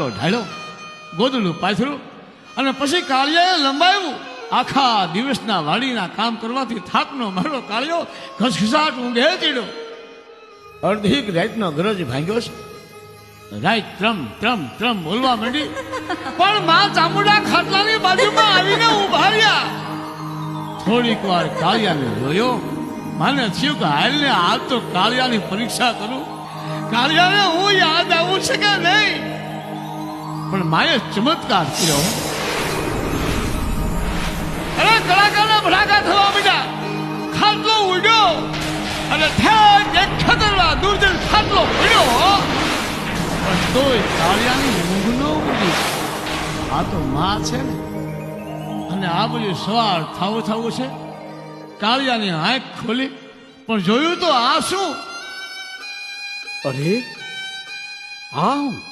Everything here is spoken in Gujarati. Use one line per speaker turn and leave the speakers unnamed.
લો ઢાળ્યો, ગોદડું પાથર્યું અને પછી કાળિયાએ લંબાવ્યું. આખા દિવસના વાડીના કામ કરવાથી થાકનો મારો કાળિયો, ઘસઘસાટ ઊંઘે ચીડ્યો. અડધીક રાતનો ગરજ ભાંગ્યો છે. રાઈટ ત્રમ ત્રમ ત્રમ બોલવા માંડી. પણ માં ચામુંડા ખાટલાની બાજુમાં આવીને ઊભા રહ્યા. થોડીક વાર કાળિયાને જોયો. મને થયું કે હાલને આજ તો કાળિયાની પરીક્ષા કરું. કાળિયાને હું યાદ પણ માએ ચમત્કાર કર્યો. અરે કલાકારના ભડાકા થવા મીડા. ખાટલો ઉડ્યો. અને ઠેક એક ખતરવા દૂરદર્શ ખાટલો પડ્યો પણ તોય કાળિયાની ઊંઘ ન ઉડી. આ તો માં છે ને. અને આ બધું સવાર થાવું થાવું છે. કાળિયાની આંખ ખોલી. પણ જોયું તો આ શું?
અરે હું